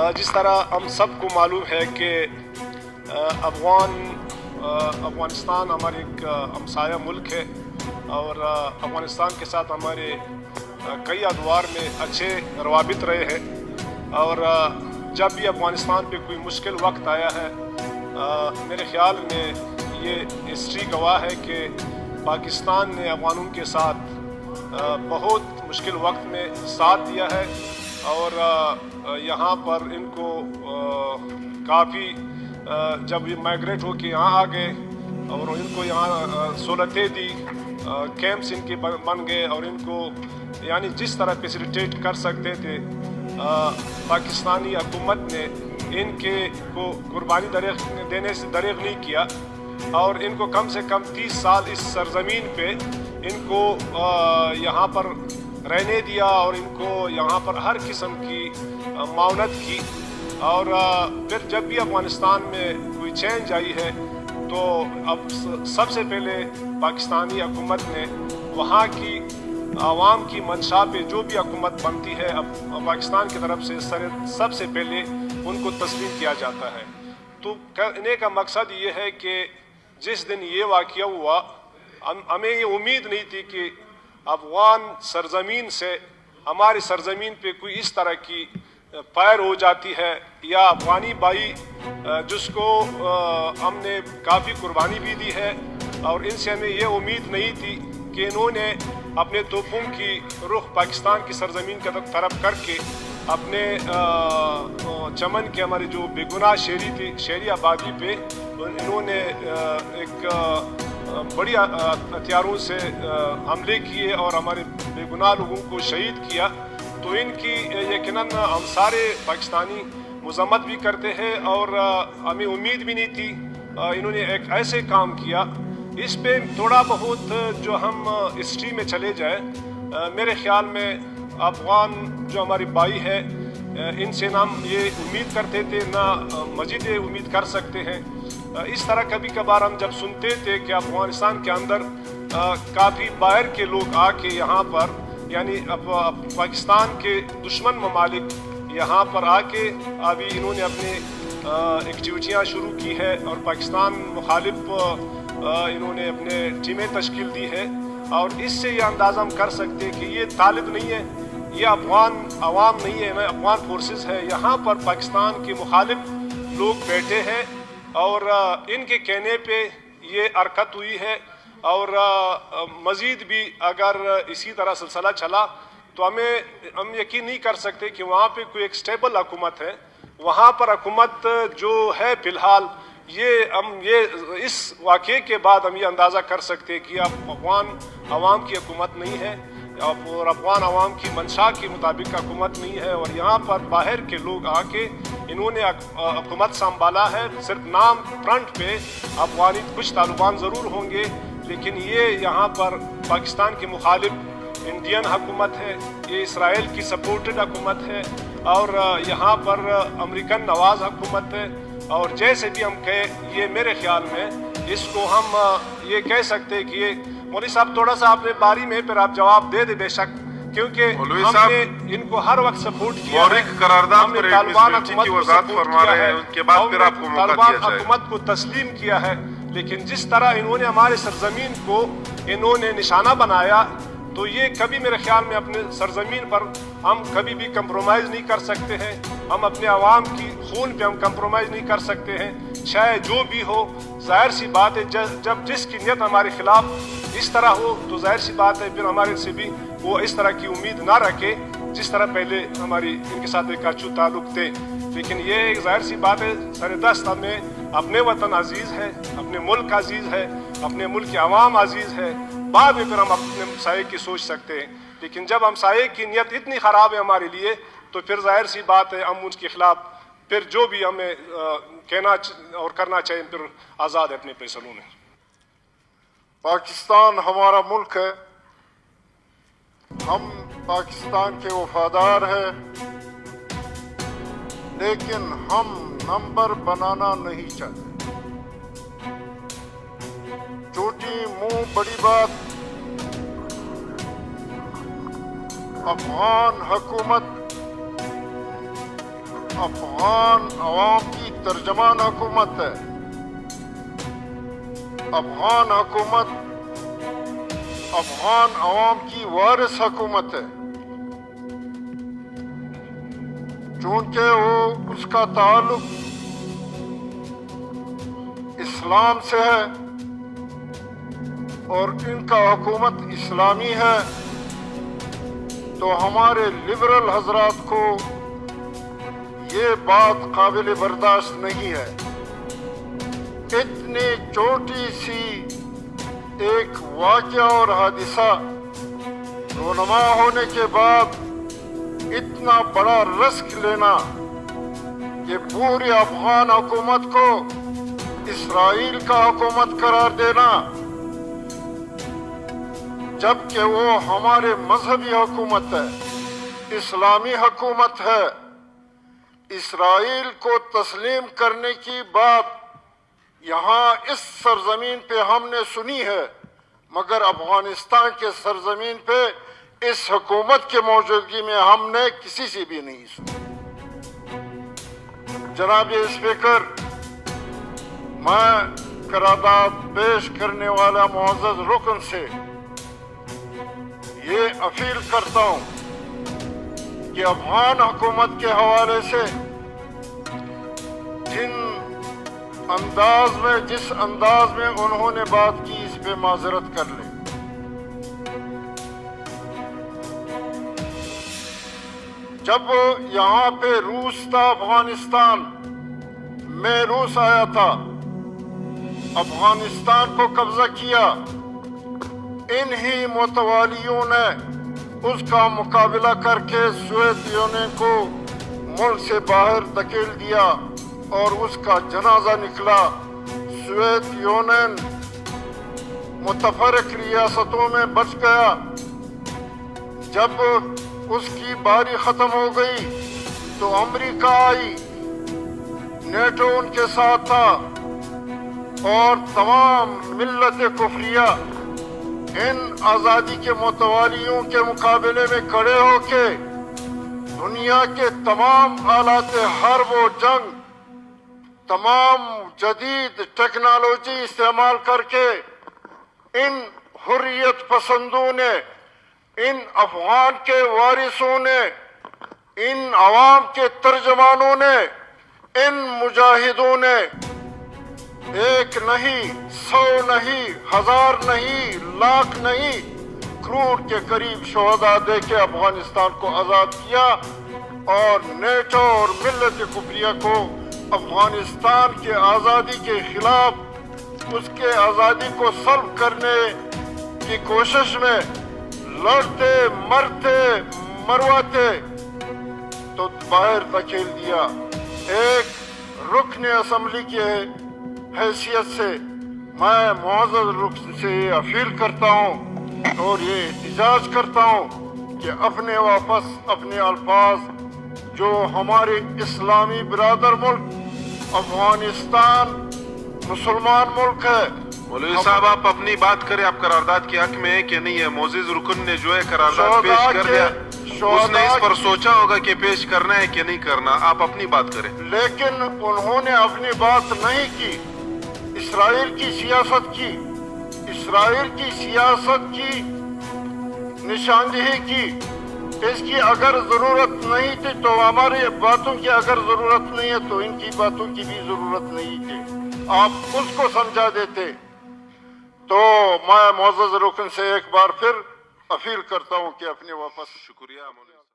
जिस तरह हम सबको मालूम है कि अफगान अफ़गानिस्तान हमारे एक हमसाया मुल्क है और अफ़गानिस्तान के साथ हमारे कई अदवार में अच्छे रवाबित रहे हैं और जब भी अफ़गानिस्तान पे कोई मुश्किल वक्त आया है मेरे ख्याल में ये हिस्ट्री गवाह है कि पाकिस्तान ने अफगानों के साथ बहुत मुश्किल वक्त में साथ दिया है। और यहाँ पर इनको काफ़ी जब ये माइग्रेट होके यहाँ आ गए और इनको यहाँ सहूलतें दी कैंप्स इनके बन गए और इनको यानी जिस तरह फैसिलिटेट कर सकते थे पाकिस्तानी हुकूमत ने इनके को कुर्बानी दरेग, देने से दरेग नहीं किया और इनको कम से कम 30 साल इस सरजमीन पे इनको यहाँ पर रहने दिया और इनको यहाँ पर हर किस्म की मावनत की। और फिर जब भी अफ़गानिस्तान में कोई चेंज आई है तो अब सबसे पहले पाकिस्तानी हुकूमत ने वहाँ की आवाम की मंशा पे जो भी हुकूमत बनती है, अब पाकिस्तान की तरफ़ से सर, सबसे पहले उनको तस्लीम किया जाता है। तो कहने का मकसद ये है कि जिस दिन ये वाक़ हुआ हमें ये उम्मीद नहीं थी कि अफगान सरजमीन से हमारी सरजमीन पे कोई इस तरह की फायर हो जाती है या अफगानी अ, जिसको हमने काफ़ी कुर्बानी भी दी है और इनसे हमें ये उम्मीद नहीं थी कि इन्होंने अपने तोपों की रुख पाकिस्तान की सरजमीन की तरफ- करके अपने चमन के हमारी जो बेगुनाह शहरी थी शहरी आबादी पे इन्होंने एक बड़ी हथियारों से हमले किए और हमारे बेगुनाह लोगों को शहीद किया। तो इनकी यकीनन हम सारे पाकिस्तानी मजम्मत भी करते हैं और हमें उम्मीद भी नहीं थी इन्होंने एक ऐसे काम किया। इस पे थोड़ा बहुत जो हम हिस्ट्री में चले जाए मेरे ख्याल में अफगान जो हमारी भाई है इनसे ना हम ये उम्मीद करते थे, ना मजीद उम्मीद कर सकते हैं। इस तरह कभी कभार हम जब सुनते थे कि अफ़गानिस्तान के अंदर काफ़ी बाहर के लोग आके यहाँ पर, यानी पाकिस्तान के दुश्मन ममालिक यहाँ पर आके अभी इन्होंने अपनी एक्टिविटियाँ शुरू की है और पाकिस्तान मुखालिफ इन्होंने अपने टीमें तश्कील दी है। और इससे ये अंदाज़ा हम कर सकते हैं कि ये तालिब नहीं है, ये अफगान आवाम नहीं है अफगान फोर्सेस है। यहाँ पर पाकिस्तान के मुखालिफ लोग बैठे हैं। और इनके कहने पे ये हरकत हुई है। और मज़ीद भी अगर इसी तरह सिलसिला चला तो हमें, हम यकीन नहीं कर सकते कि वहाँ पे कोई एक स्टेबल हुकूमत है। वहाँ पर हुकूमत जो है फ़िलहाल, ये हम, ये इस वाक़े के बाद हम ये अंदाज़ा कर सकते हैं कि अब अफगान आवाम की हकूमत नहीं है और अफगान आवाम की मंशा के मुताबिक हकूमत नहीं है। और यहाँ पर बाहर के लोग आके इन्होंने हुकूमत संभाला है। सिर्फ़ नाम फ्रंट पे अफगानी कुछ तालिबान ज़रूर होंगे, लेकिन ये यहाँ पर पाकिस्तान के मुखालिफ इंडियन हुकूमत है, ये इसराइल की सपोर्टेड हुकूमत है, और यहाँ पर अमेरिकन नवाज़ हुकूमत है। और जैसे भी हम कहें, ये मेरे ख्याल में इसको हम ये कह सकते हैं कि ये मौली साहब, थोड़ा सा आपने बारी में फिर आप जवाब दे दे बेशक। क्योंकि हमने इनको हर वक्त सपोर्ट किया हुकूमत को तस्लीम किया है लेकिन जिस तरह इन्होंने हमारे सरजमीन को इन्होंने निशाना बनाया तो ये कभी मेरे ख्याल में अपने सरजमीन पर हम कभी भी कंप्रोमाइज़ नहीं कर सकते हैं। हम अपने आवाम की खून पे हम कंप्रोमाइज़ नहीं कर सकते हैं। चाहे जो भी हो ज़ाहिर सी बात है जब जिसकी नीयत हमारे खिलाफ इस तरह हो तो ज़ाहिर सी बात है फिर हमारे से भी वो इस तरह की उम्मीद ना रखे, जिस तरह पहले हमारी, इनके साथ एक अच्छू ताल्लुक थे। लेकिन ये एक ज़ाहिर सी बात है सर दस्त हमें अपने वतन अज़ीज़ है, अपने मुल्क अज़ीज़ है, अपने मुल्क की आवाम अज़ीज़ है। बाद में फिर हम अपने हमसाए की सोच सकते हैं। लेकिन जब हमसाए की नीयत इतनी ख़राब है हमारे लिए तो फिर ज़ाहिर सी बात है, हम उनके खिलाफ फिर जो भी हमें कहना और करना चाहिए फिर आज़ाद है अपने फैसलों में। पाकिस्तान हमारा मुल्क है। हम पाकिस्तान के वफादार हैं, लेकिन हम नंबर बनाना नहीं चाहते। छोटी मुँह, बड़ी बात। अफगान हुकूमत, अफगान आवाम की तर्जमान हुकूमत है। अफगान हुकूमत अफगान अवाम की वारिस हुकूमत है। चूँकि वो उसका ताल्लुक इस्लाम से है और इनका हुकूमत इस्लामी है तो हमारे लिबरल हजरात को ये बात काबिल बर्दाश्त नहीं है। इतनी छोटी सी एक वाक्य और हादिसा। रोनमा होने के बाद इतना बड़ा रस्क लेना कि पूरी अफगान हुकूमत को, इसराइल का हुकूमत करार देना, जबकि वो हमारे मजहबी हुकूमत है, इस्लामी हुकूमत है, इसराइल को तस्लीम करने की बात यहाँ इस सरजमीन पे हमने सुनी है, मगर अफ़गानिस्तान के सरजमीन पे इस हुकूमत के मौजूदगी में हमने किसी से भी नहीं सुनी। जनाब स्पीकर, मैं करारदाद पेश करने वाला मुआज़ रुकन से ये अपील करता हूँ कि अफगान हुकूमत के हवाले से अंदाज में, जिस अंदाज में उन्होंने बात की, इस पे माजरत कर ले। जब यहाँ पे रूस था, अफ़गानिस्तान, में रूस आया था, अफ़गानिस्तान को कब्जा किया। इन ही मुतवालियों ने उसका मुकाबला करके सोवियत यूनियन को मुल्क से बाहर धकेल दिया। और उसका जनाजा निकला सोवियत यूनियन मुतफरक रियासतों में बच गया। जब उसकी बारी खत्म हो गई तो अमेरिका आई। नेटो उनके साथ था और तमाम मिलत कुफरिया इन आज़ादी के मुतवालियों के मुकाबले में खड़े होके दुनिया के तमाम आलात हर व जंग तमाम जदीद टेक्नोलॉजी इस्तेमाल करके इन हुर्रियत पसंदों ने, इन अफगान के वारिसों ने, इन अवाम के तर्जमानों ने, इन मुजाहिदों ने एक नहीं, सौ नहीं, हज़ार नहीं, लाख नहीं करोड़ के करीब शहदा दे के अफ़गानिस्तान को आज़ाद किया और नेटो और मिलत कुफरिया को अफ़गानिस्तान के आज़ादी के खिलाफ उसके आज़ादी को सल्व करने की कोशिश में लड़ते, मरते, मरवाते तो बाहर धकेल दिया। एक रुकन असम्बली के हैसियत से मैं मुआज़ रुख से अपील करता हूँ और ये एहतजाज करता हूँ कि अपने वापस अपने अल्फाज जो हमारे इस्लामी बरदर मुल्क अफ़गानिस्तान मुसलमान मुल्क है। मौलवी साहब आप अपनी बात करें। आप करारदाद के हक में है कि नहीं है? मोजिज रुकन ने जो है करारदाद पेश कर दिया उसने इस पर सोचा होगा कि पेश करना है कि नहीं करना। आप अपनी बात करें। लेकिन उन्होंने अपनी बात नहीं की। इसराइल की सियासत की। इसराइल की सियासत की। निशानदेही की। इसकी अगर ज़रूरत नहीं थी तो हमारी बातों की अगर ज़रूरत नहीं है तो इनकी बातों की भी ज़रूरत नहीं थी। आप उसको समझा देते। तो मैं मोजज रुकन से एक बार फिर अपील करता हूँ कि अपने वापस शुक्रिया